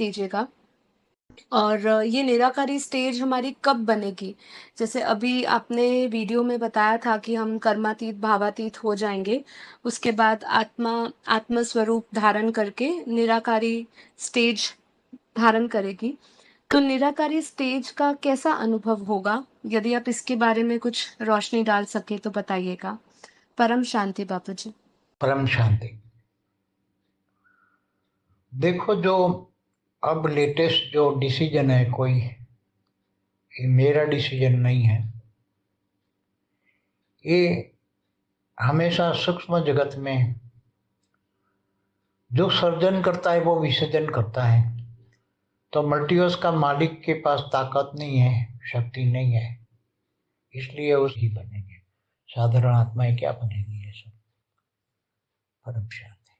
दीजिएगा। और ये निराकारी स्टेज हमारी कब बनेगी? जैसे अभी आपने वीडियो में बताया था कि हम कर्मातीत, भावातीत हो जाएँगे। उसके बाद आत्मा आत्म स्वरूप धारण करके निराकारी स्टेज धारण करेगी। तो निराकारी स्टेज का कैसा अनुभव होगा? यदि आप इसके बारे में कुछ रोशनी डाल सके तो बताइएगा। परम शांति बापू जी। परम शांति। देखो, जो अब लेटेस्ट जो डिसीज़न है कोई, ये मेरा डिसीज़न नहीं है। ये हमेशा सूक्ष्म जगत में जो सर्जन करता है वो विसर्जन करता है। तो मल्टीवर्स का मालिक के पास ताकत नहीं है, शक्ति नहीं है, इसलिए उस ही बनेंगे। साधारण आत्माएँ क्या बनेगी ये सब? परम शांति।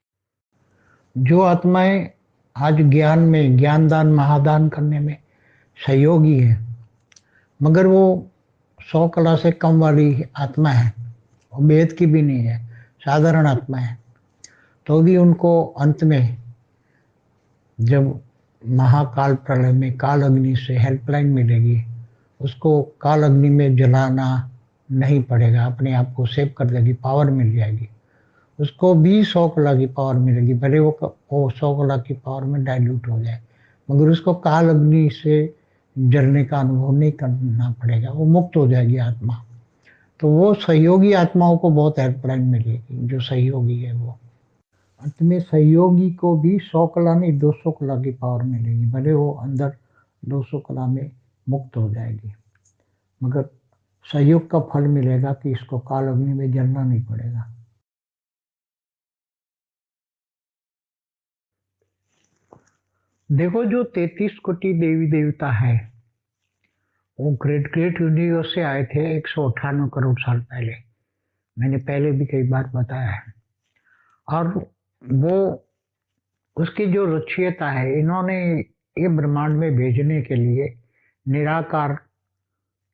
जो आत्माएँ आज ज्ञान में ज्ञान दान महादान करने में सहयोगी है। मगर वो सौ कला से कम वाली आत्मा है। वो वेद की भी नहीं है, साधारण आत्मा है। तो भी उनको अंत में जब महाकाल प्रलय में काल अग्नि से हेल्पलाइन मिलेगी, उसको काल अग्नि में जलाना नहीं पड़ेगा, अपने आप को सेव कर देगी पावर मिल जाएगी। उसको भी सौ कला की पावर मिलेगी, भले वो वो सौ कला की पावर में डाइल्यूट हो जाए, मगर उसको काल अग्नि से जलने का अनुभव नहीं करना पड़ेगा, वो मुक्त हो जाएगी आत्मा। तो वो सहयोगी आत्माओं को बहुत हेल्पलाइन मिलेगी, जो सहयोगी है वो। अंत में सहयोगी को भी सौ कला नहीं दो सौ कला की पावर मिलेगी, भले वो अंदर दो सौ कला में मुक्त हो जाएगी। मगर सहयोग का फल मिलेगा कि इसको काल अग्नि में जलना नहीं पड़ेगा। देखो जो तैतीस कोटि देवी देवता है, वो ग्रेट ग्रेट यूनिवर्स से आए थे एक सौ अट्ठानवे करोड़ साल पहले। मैंने पहले भी कई बार बताया है। और वो, उसकी जो रुचियता है, इन्होंने ये ब्रह्मांड में भेजने के लिए निराकार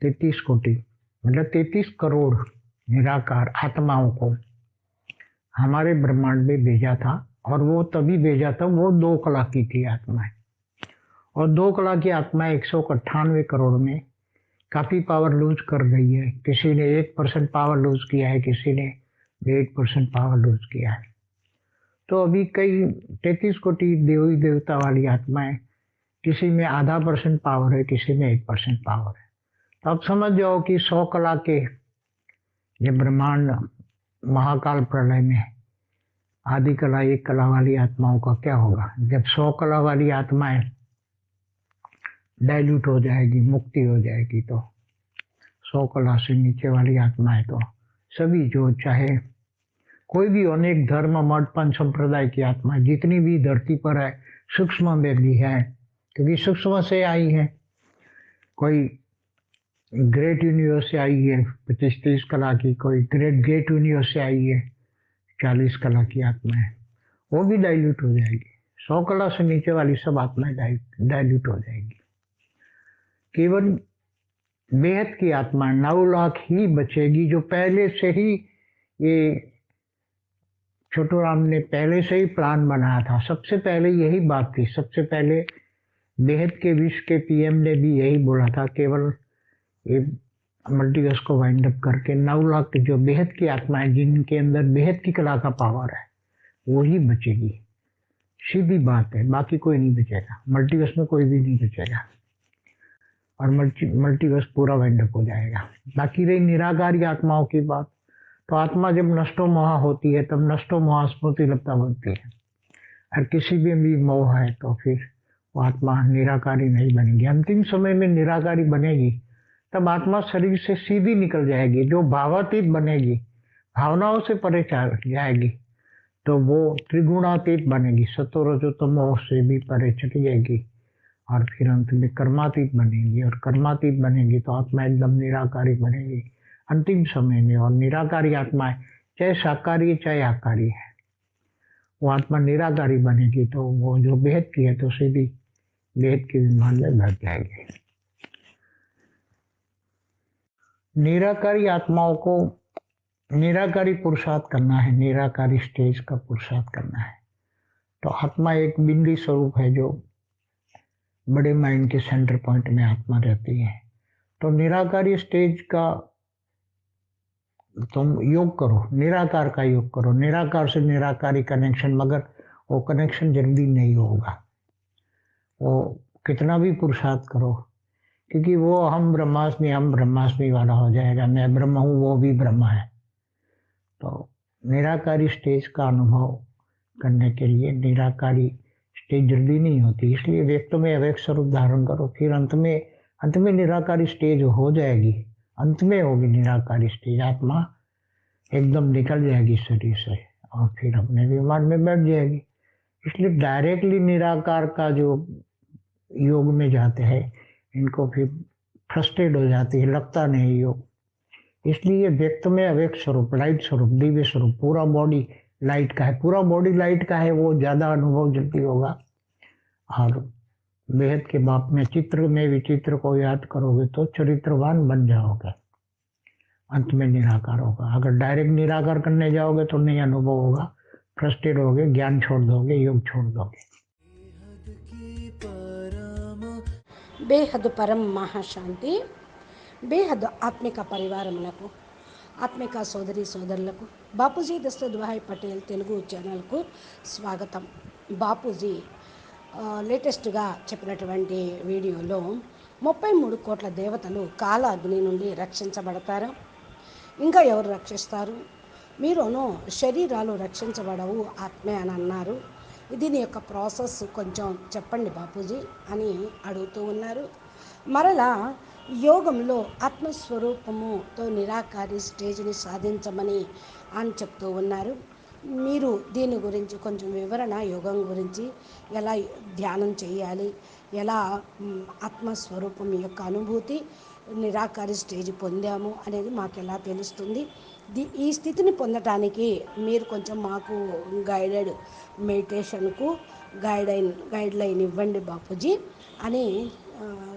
तैतीस कोटि मतलब तैतीस करोड़ निराकार आत्माओं को हमारे ब्रह्मांड में भेजा था। और वो तभी भेजा था, वो दो कला की थी आत्माएँ और दो कला की आत्माएँ एक सौ अट्ठानवे करोड़ में काफ़ी पावर लूज कर गई है। किसी ने एक परसेंट पावर लूज किया है, किसी ने डेढ़ परसेंट पावर लूज किया है। तो अभी कई तैतीस कोटि देवी देवता वाली आत्माएँ किसी में आधा परसेंट पावर है, किसी में एक परसेंट पावर है। तो अब समझ जाओ कि सौ कला के ये ब्रह्मांड महाकाल प्रलय में आदि कला, एक कला वाली आत्माओं का क्या होगा? जब सौ कला वाली आत्माएँ डाइल्यूट हो जाएगी, मुक्ति हो जाएगी तो सौ कला से नीचे वाली आत्माएँ तो सभी जो चाहे कोई भी अनेक धर्म मठ पंच संप्रदाय की आत्मा, जितनी भी धरती पर है, सूक्ष्म में भी है, क्योंकि सूक्ष्म से आई है। कोई ग्रेट यूनिवर्स से आई है, पच्चीस तीस कला की, कोई ग्रेट ग्रेट यूनिवर्स से आई है। चालीस कला की आत्मा है, वो भी डाइल्यूट हो जाएगी। सौ कला से नीचे वाली सब आत्माएँ डाइल्यूट हो जाएगी। केवल बेहद की आत्मा, नौ लाख ही बचेगी, जो पहले से ही ये छोटू राम ने पहले से ही प्लान बनाया था। सबसे पहले यही बात थी, सबसे पहले बेहद के विश्व के पीएम ने भी यही बोला था, केवल ये मल्टीवर्स को वाइंड अप करके नौ लाख जो बेहद की आत्माएँ जिनके अंदर बेहद की कला का पावर है, वही बचेगी। सीधी बात है, बाकी कोई नहीं बचेगा। मल्टीवर्स में कोई भी नहीं बचेगा। और मल्टी मल्टीवर्स पूरा वाइंड अप हो जाएगा। बाकी रही निराकारी आत्माओं की बात। तो आत्मा जब नष्टो मोह होती है, तब नष्टो मोह स्मृति लगता बनती है। और किसी भी भी मोह है तो फिर वो आत्मा निराकारी नहीं बनेगी। अंतिम समय में निराकारी बनेगी तब आत्मा शरीर से सीधी निकल जाएगी, जो भावातीत बनेगी, भावनाओं से परे जाएगी तो वो त्रिगुणातीत बनेगी सतो तमो से भी परे चली जाएगी, और फिर अंत में कर्मातीत बनेगी, और कर्मातीत बनेगी तो आत्मा एकदम निराकारी बनेगी, अंतिम समय में, और निराकारी आत्मा है, चाहे साकारी, चाहे आकारी है, वो आत्मा निराकारी बनेगी तो वो जो बेहद की है तो सीधी बेहद के विमान में बैठ जाएगी। निराकारी आत्माओं को निराकारी पुरुषार्थ करना है, निराकारी स्टेज का पुरुषार्थ करना है। तो आत्मा एक बिंदी स्वरूप है जो बड़े माइंड के सेंटर पॉइंट में आत्मा रहती है। तो निराकारी स्टेज का तुम योग करो, निराकार का योग करो। निराकार से निराकारी कनेक्शन मगर वो कनेक्शन जल्दी नहीं होगा। वो कितना भी पुरुषार्थ करो क्योंकि वो हम ब्रह्मास्मि हम ब्रह्मास्मि वाला हो जाएगा। मैं ब्रह्म हूँ, वो भी ब्रह्म है। तो निराकारी स्टेज का अनुभव करने के लिए निराकारी स्टेज जल्दी नहीं होती। इसलिए व्यक्त में अवेक स्वरूप धारण करो, फिर अंत में अंत में निराकारी स्टेज हो जाएगी। अंत में होगी निराकारी स्टेज। आत्मा एकदम निकल जाएगी शरीर से और फिर अपने विमान में बैठ जाएगी। इसलिए डायरेक्टली निराकार का जो योग में जाते हैं इनको फिर फ्रस्ट्रेट हो जाती है, लगता नहीं योग। इसलिए व्यक्त में अव्यक्त स्वरूप लाइट स्वरूप, दिव्य स्वरूप, पूरा बॉडी लाइट का है। पूरा बॉडी लाइट का है, वो ज़्यादा अनुभव जल्दी होगा। और बेहद के बाप में, चित्र में भी, चित्र को याद करोगे तो चरित्रवान बन जाओगे। अंत में निराकार होगा। अगर डायरेक्ट निराकार करने जाओगे तो नहीं अनुभव होगा। फ्रस्ट्रेट होगे, ज्ञान छोड़ दोगे, योग छोड़ दोगे। బేహదు పరం మహాశాంతి బేహదు ఆత్మిక పరివారములకు ఆత్మిక సోదరి సోదరులకు బాపూజీ దస్తద్వాయ్ పటేల్ తెలుగు ఛానల్కు స్వాగతం. బాపూజీ లేటెస్ట్గా చెప్పినటువంటి వీడియోలో ముప్పై మూడు కోట్ల దేవతలు కాల అగ్ని నుండి రక్షించబడతారు. ఇంకా ఎవరు రక్షిస్తారు? మీరును శరీరాలు రక్షించబడవు ఆత్మే అని అన్నారు. దీని యొక్క ప్రాసెస్ కొంచెం చెప్పండి బాపూజీ అని అడుగుతూ ఉన్నారు. మరలా యోగంలో ఆత్మస్వరూపముతో నిరాకారి స్టేజ్ని సాధించమని అని చెప్తూ ఉన్నారు. మీరు దీని గురించి కొంచెం వివరణ యోగం గురించి ఎలా ధ్యానం చేయాలి ఎలా ఆత్మస్వరూపం యొక్క అనుభూతి నిరాకారి స్టేజ్ పొందాము అనేది మాకు ఎలా తెలుస్తుంది? ఈ స్థితిని పొందటానికి మీరు కొంచెం మాకు గైడెడ్ మెడిటేషన్కు గైడ్ గైడ్లైన్ గైడ్ లైన్ ఇవ్వండి బాపూజీ అని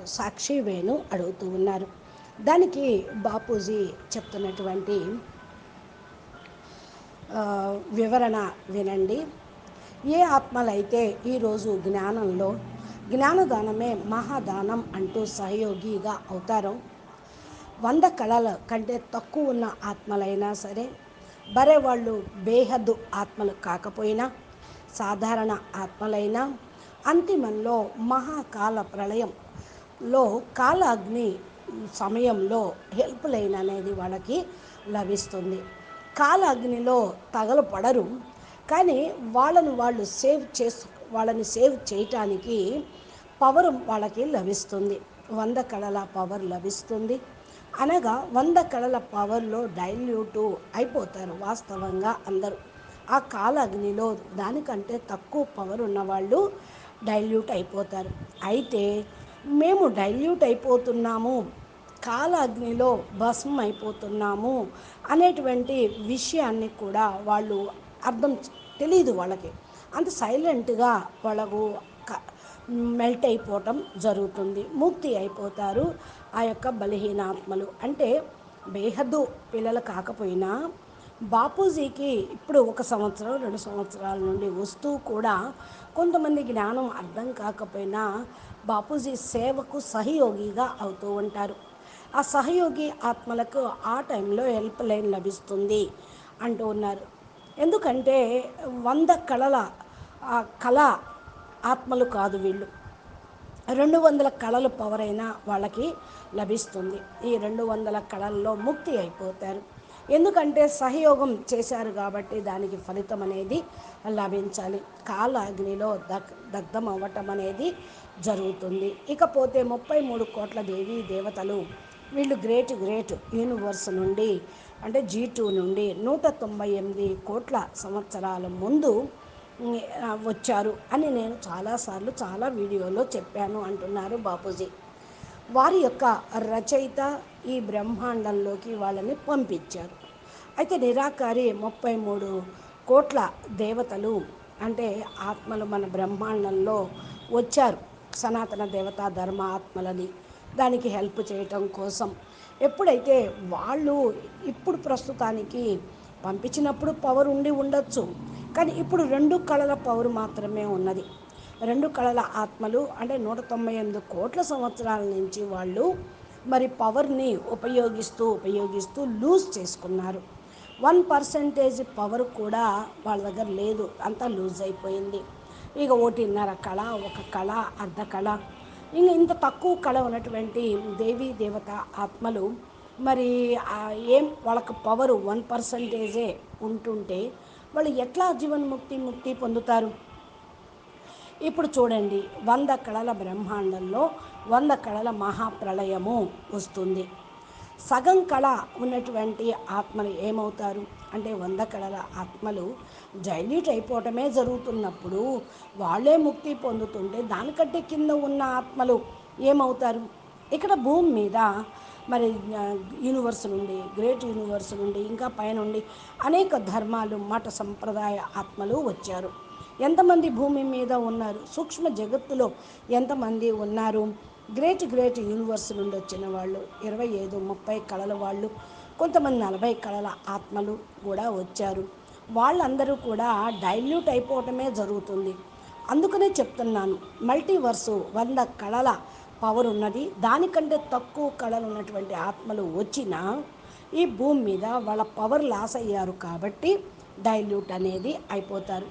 సాక్షి వేణు అడుగుతూ ఉన్నారు. దానికి బాపూజీ చెప్తున్నటువంటి వివరణ వినండి. ఏ ఆత్మలైతే ఈరోజు జ్ఞానంలో జ్ఞానదానమే మహాదానం అంటూ సహయోగిగా అవుతారో వంద కళల కంటే తక్కువ ఉన్న ఆత్మలైనా సరే బరే వాళ్ళు బేహద్దు ఆత్మలు కాకపోయినా సాధారణ ఆత్మలైనా అంతిమంలో మహాకాల ప్రళయంలో కాలాగ్ని సమయంలో హెల్ప్ లైన్ అనేది వాళ్ళకి లభిస్తుంది. కాలాగ్నిలో తగలపడరు కానీ వాళ్ళను వాళ్ళు సేవ్ చేసు వాళ్ళని సేవ్ చేయటానికి పవర్ వాళ్ళకి లభిస్తుంది. వంద కళల పవర్ లభిస్తుంది. అనగా వంద కళల పవర్లో డైల్యూటు అయిపోతారు వాస్తవంగా అందరూ. ఆ కాలాగ్నిలో దానికంటే తక్కువ పవర్ ఉన్నవాళ్ళు డైల్యూట్ అయిపోతారు. అయితే మేము డైల్యూట్ అయిపోతున్నాము కాలాగ్నిలో భస్మం అయిపోతున్నాము అనేటువంటి విషయాన్ని కూడా వాళ్ళు అర్థం తెలియదు వాళ్ళకి. అంత సైలెంట్గా వాళ్ళకు మెల్ట్ అయిపోవటం జరుగుతుంది ముక్తి అయిపోతారు ఆ యొక్క బలహీనాత్మలు. అంటే బేహద్దు పిల్లలు కాకపోయినా బాపూజీకి ఇప్పుడు ఒక సంవత్సరం రెండు సంవత్సరాల నుండి వస్తూ కూడా కొంతమంది జ్ఞానం అర్థం కాకపోయినా బాపూజీ సేవకు సహయోగిగా అవుతూ ఉంటారు. ఆ సహయోగి ఆత్మలకు ఆ టైంలో హెల్ప్ లైన్ లభిస్తుంది అంటూ ఉన్నారు. ఎందుకంటే వంద కళల ఆ కళ ఆత్మలు కాదు వీళ్ళు. రెండు వందల కళల పవర్ అయినా వాళ్ళకి లభిస్తుంది. ఈ రెండు వందల కళల్లో ముక్తి అయిపోతారు. ఎందుకంటే సహయోగం చేశారు కాబట్టి దానికి ఫలితం అనేది లభించాలి. కాల అగ్నిలో దగ్ దగ్ధం అవ్వటం అనేది జరుగుతుంది. ఇకపోతే ముప్పై మూడు కోట్ల దేవీ దేవతలు వీళ్ళు గ్రేట్ గ్రేట్ యూనివర్స్ నుండి అంటే జీ టూ నుండి నూట తొంభై ఎనిమిది కోట్ల సంవత్సరాల ముందు వచ్చారు అని నేను చాలాసార్లు చాలా వీడియోలో చెప్పాను అంటున్నారు బాపూజీ. వారి యొక్క రచయిత ఈ బ్రహ్మాండంలోకి వాళ్ళని పంపించారు. అయితే నిరాకారి ముప్పై మూడు కోట్ల దేవతలు అంటే ఆత్మలు మన బ్రహ్మాండంలో వచ్చారు. సనాతన దేవతా ధర్మ ఆత్మలని దానికి హెల్ప్ చేయటం కోసం. ఎప్పుడైతే వాళ్ళు ఇప్పుడు ప్రస్తుతానికి పంపించినప్పుడు పవర్ ఉండి ఉండొచ్చు. కానీ ఇప్పుడు రెండు కళల పవర్ మాత్రమే ఉన్నది. రెండు కళల ఆత్మలు అంటే నూట తొంభై ఎనిమిది కోట్ల సంవత్సరాల నుంచి వాళ్ళు మరి పవర్ని ఉపయోగిస్తూ ఉపయోగిస్తూ లూజ్ చేసుకున్నారు. వన్ పర్సెంటేజ్ పవర్ కూడా వాళ్ళ దగ్గర లేదు. అంతా లూజ్ అయిపోయింది. ఇక ఒకటిన్నర కళ ఒక కళ అర్ధ కళ. ఇంక ఇంత తక్కువ కళ ఉన్నటువంటి దేవీ దేవత ఆత్మలు మరి ఏం వాళ్ళకి పవర్ వన్ పర్సంటేజే ఉంటుంటే వాళ్ళు ఎట్లా జీవన్ముక్తి ముక్తి పొందుతారు? ఇప్పుడు చూడండి వంద కళల బ్రహ్మాండంలో వంద కళల మహాప్రళయము వస్తుంది. సగం కళ ఉన్నటువంటి ఆత్మలు ఏమవుతారు? అంటే వంద కళల ఆత్మలు డైల్యూట్ అయిపోవటమే జరుగుతున్నప్పుడు వాళ్ళే ముక్తి పొందుతుంటే దానికంటే కింద ఉన్న ఆత్మలు ఏమవుతారు? ఇక్కడ భూమి మీద మరి యూనివర్స్ నుండి గ్రేట్ యూనివర్స్ నుండి ఇంకా పైన నుండి అనేక ధర్మాలు మత సంప్రదాయ ఆత్మలు వచ్చారు. ఎంతమంది భూమి మీద ఉన్నారు? సూక్ష్మ జగత్తులో ఎంతమంది ఉన్నారు? గ్రేట్ గ్రేట్ యూనివర్స్ నుండి వచ్చిన వాళ్ళు ఇరవై ఐదు ముప్పై కళల వాళ్ళు కొంతమంది నలభై కళల ఆత్మలు కూడా వచ్చారు. వాళ్ళందరూ కూడా డైల్యూట్ అయిపోవటమే జరుగుతుంది. అందుకనే చెప్తున్నాను మల్టీవర్సు వంద కళల పవర్ ఉన్నది. దానికంటే తక్కువ కళలు ఉన్నటువంటి ఆత్మలు వచ్చినా ఈ భూమి మీద వాళ్ళ పవర్ లాస్ అయ్యారు కాబట్టి డైల్యూట్ అనేది అయిపోతారు.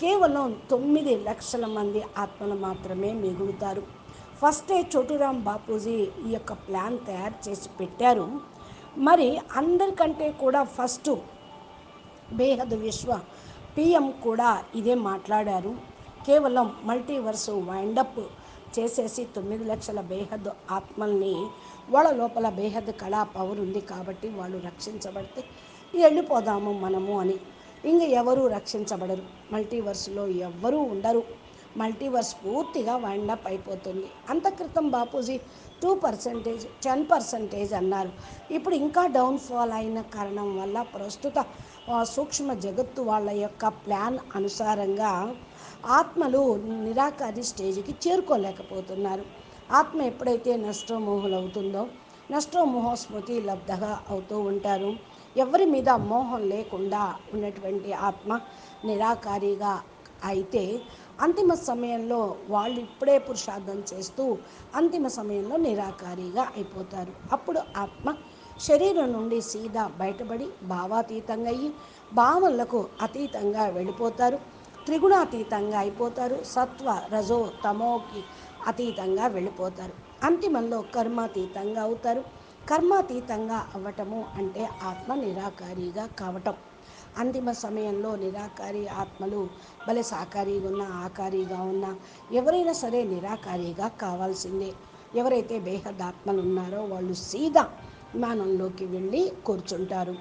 కేవలం తొమ్మిది లక్షల మంది ఆత్మలు మాత్రమే మిగులుతారు. ఫస్టే చోటురాం బాపూజీ ఈ యొక్క ప్లాన్ తయారు చేసి పెట్టారు. మరి అందరికంటే కూడా ఫస్ట్ బేహద్ విశ్వ పిఎం కూడా ఇదే మాట్లాడారు. కేవలం మల్టీవర్స్ వైండప్ చేసేసి తొమ్మిది లక్షల బేహద్ ఆత్మల్ని వాళ్ళ లోపల బేహద్ కళా పవర్ ఉంది కాబట్టి వాళ్ళు రక్షించబడితే వెళ్ళిపోదాము మనము అని. ఇంక ఎవరు రక్షించబడరు. మల్టీవర్స్లో ఎవ్వరూ ఉండరు. మల్టీవర్స్ పూర్తిగా వైండప్ అయిపోతుంది. అంత క్రితం Bapuji two percentage ten percentage అన్నారు. ఇప్పుడు ఇంకా డౌన్ఫాల్ అయిన కారణం వల్ల ప్రస్తుత సూక్ష్మ జగత్తు వాళ్ళ యొక్క ప్లాన్ అనుసారంగా ఆత్మలు నిరాకారి స్టేజ్కి చేరుకోలేకపోతున్నారు. ఆత్మ ఎప్పుడైతే నష్టమోహులవుతుందో నష్టమోహ స్మృతి లబ్ధగా అవుతూ ఉంటారు. ఎవరి మీద మోహం లేకుండా ఉన్నటువంటి ఆత్మ నిరాకారిగా అయితే అంతిమ సమయంలో వాళ్ళు ఇప్పుడే పురుషార్థం చేస్తూ అంతిమ సమయంలో నిరాకారిగా అయిపోతారు. అప్పుడు ఆత్మ శరీరం నుండి సీదా బయటపడి భావాతీతంగా అయ్యి భావనలకు అతీతంగా వెళ్ళిపోతారు. త్రిగుణాతీతంగా అయిపోతారు. సత్వ రజో తమోకి అతీతంగా వెళ్ళిపోతారు. అంతిమంలో కర్మాతీతంగా అవుతారు. కర్మాతీతంగా అవ్వటము అంటే ఆత్మ నిరాకారిగా కావటం. అంతిమ సమయంలో నిరాకారి ఆత్మలు భలే సాకారిగా ఉన్న ఆకారిగా ఉన్న ఎవరైనా సరే నిరాకారిగా కావాల్సిందే. ఎవరైతే బేహద్ ఆత్మలు ఉన్నారో వాళ్ళు సీదా విమానంలోకి వెళ్ళి కూర్చుంటారు.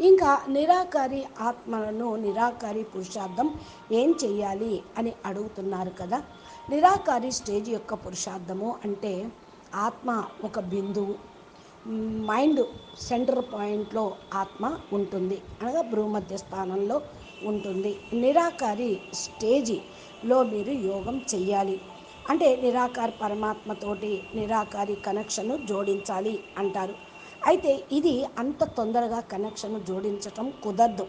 ఇంకా నిరాకారి ఆత్మలను నిరాకారి పురుషార్థం ఏం చెయ్యాలి అని అడుగుతున్నారు కదా? నిరాకారి స్టేజ్ యొక్క పురుషార్థము అంటే ఆత్మ ఒక బిందువు మైండ్ సెంటర్ పాయింట్లో ఆత్మ ఉంటుంది అనగా భూమధ్య స్థానంలో ఉంటుంది. నిరాకారి స్టేజిలో మీరు యోగం చెయ్యాలి. అంటే నిరాకారి పరమాత్మతోటి నిరాకారి కనెక్షన్ జోడించాలి అంటారు. అయితే ఇది అంత తొందరగా కనెక్షన్ జోడించటం కుదరదు.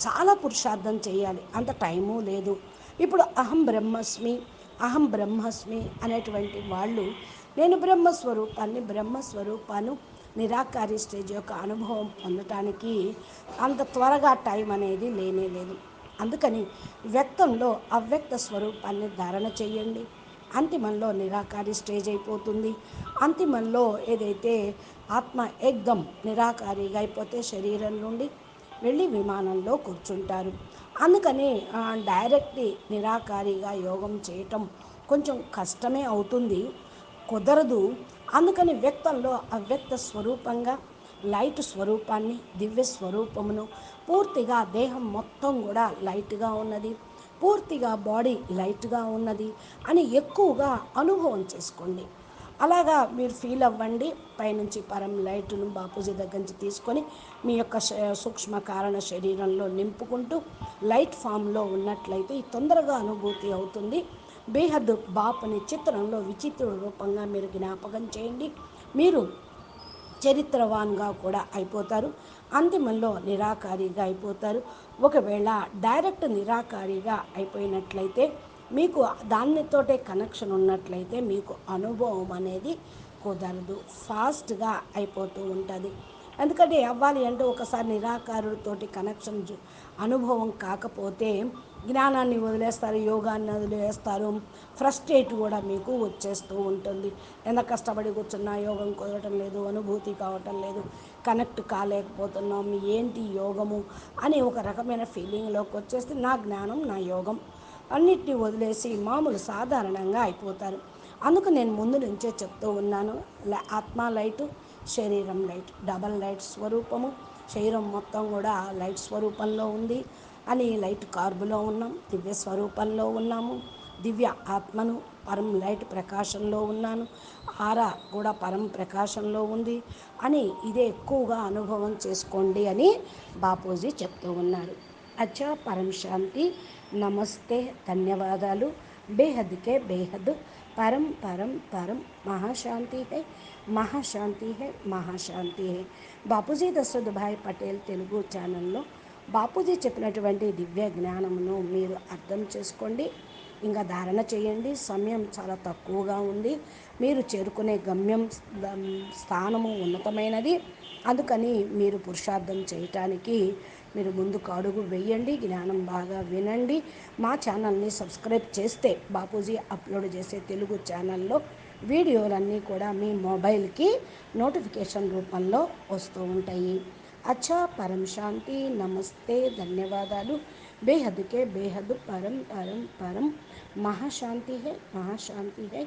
చాలా పురుషార్థం చేయాలి. అంత టైము లేదు. ఇప్పుడు అహం బ్రహ్మస్మి అహం బ్రహ్మస్మి అనేటువంటి వాళ్ళు నేను బ్రహ్మస్వరూపాన్ని బ్రహ్మస్వరూపాను నిరాకారి స్టేజ్ యొక్క అనుభవం పొందటానికి అంత త్వరగా టైం అనేది లేనే లేదు. అందుకని వ్యక్తంలో అవ్యక్త స్వరూపాన్ని ధారణ చేయండి. అంతిమంలో నిరాకారి స్టేజ్ అయిపోతుంది. అంతిమంలో ఏదైతే ఆత్మ ఏకదం నిరాకారిగా అయిపోతే శరీరం నుండి వెళ్ళి విమానంలో కూర్చుంటారు. అందుకని డైరెక్ట్ నిరాకారిగా యోగం చేయటం కొంచెం కష్టమే అవుతుంది. కుదరదు. అందుకని వ్యక్తంలో అవ్యక్త స్వరూపంగా లైట్ స్వరూపాన్ని దివ్య స్వరూపమును పూర్తిగా దేహం మొత్తం కూడా లైట్గా ఉన్నది. పూర్తిగా బాడీ లైట్గా ఉన్నది అని ఎక్కువగా అనుభవం చేసుకోండి. అలాగా మీరు ఫీల్ అవ్వండి. పైనుంచి పరం లైట్ను బాపూజీ దగ్గర నుంచి తీసుకొని మీ యొక్క సూక్ష్మ కారణ శరీరంలో నింపుకుంటూ లైట్ ఫామ్లో ఉన్నట్లయితే తొందరగా అనుభూతి అవుతుంది. బేహద్ బాపుని చిత్రంలో విచిత్ర రూపంగా మీరు జ్ఞాపకం చేయండి. మీరు చరిత్రవాన్గా కూడా అయిపోతారు. అంతిమంలో నిరాకారిగా అయిపోతారు. ఒకవేళ డైరెక్ట్ నిరాకారిగా అయిపోయినట్లయితే మీకు దానితోటే కనెక్షన్ ఉన్నట్లయితే మీకు అనుభవం అనేది కుదరదు. ఫాస్ట్గా అయిపోతూ ఉంటుంది. ఎందుకంటే అవ్వాలి అంటే ఒకసారి నిరాకారుడితోటి కనెక్షన్ అనుభవం కాకపోతే జ్ఞానాన్ని వదిలేస్తారు యోగాన్ని వదిలేస్తారు. ఫ్రస్ట్రేట్ కూడా మీకు వచ్చేస్తూ ఉంటుంది. ఎంత కష్టపడి కూర్చున్నా యోగం కుదరటం లేదు అనుభూతి కావటం లేదు కనెక్ట్ కాలేకపోతున్నాం ఏంటి యోగము అని ఒక రకమైన ఫీలింగ్లోకి వచ్చేస్తే నా జ్ఞానం నా యోగం అన్నిటిని వదిలేసి మామూలు సాధారణంగా అయిపోతారు. అందుకు నేను ముందు నుంచే చెప్తూ ఉన్నాను. ఆత్మ లైటు శరీరం లైట్ డబల్ లైట్ స్వరూపము. శరీరం మొత్తం కూడా లైట్ స్వరూపంలో ఉంది. అని లైట్ కార్బులో ఉన్నాం దివ్య స్వరూపంలో ఉన్నాము. దివ్య ఆత్మను పరం లైట్ ప్రకాశంలో ఉన్నాను. ఆరా కూడా పరం ప్రకాశంలో ఉంది అని ఇదే ఎక్కువగా అనుభవం చేసుకోండి అని బాపూజీ చెప్తూ ఉన్నారు అచ్చా పరం శాంతి నమస్తే ధన్యవాదాలు. బేహద్కే బేహద్. పరం పరం పరం మహాశాంతి హై మహాశాంతి హై మహాశాంతి హై. బాపూజీ దశరథ్ భాయ్ పటేల్ తెలుగు ఛానల్లో బాపూజీ చెప్పినటువంటి దివ్య జ్ఞానమును మీరు అర్థం చేసుకోండి. ఇంకా ధారణ చేయండి. సమయం చాలా తక్కువగా ఉంది. మీరు చేరుకునే గమ్యం స్థానము ఉన్నతమైనది. అందుకని మీరు పురుషార్థం చేయటానికి మీరు ముందుకు అడుగు వేయండి. జ్ఞానం బాగా వినండి. మా ఛానల్ని సబ్స్క్రైబ్ చేస్తే బాపూజీ అప్లోడ్ చేసే తెలుగు ఛానల్లో వీడియోలన్నీ కూడా మీ మొబైల్కి నోటిఫికేషన్ రూపంలో వస్తూ ఉంటాయి. అచ్చా పరం శాంతి నమస్తే ధన్యవాదాలు బేహద్కే బేహద్ పరం పరం పరం మహాశాంతి హై మహాశాంతి హై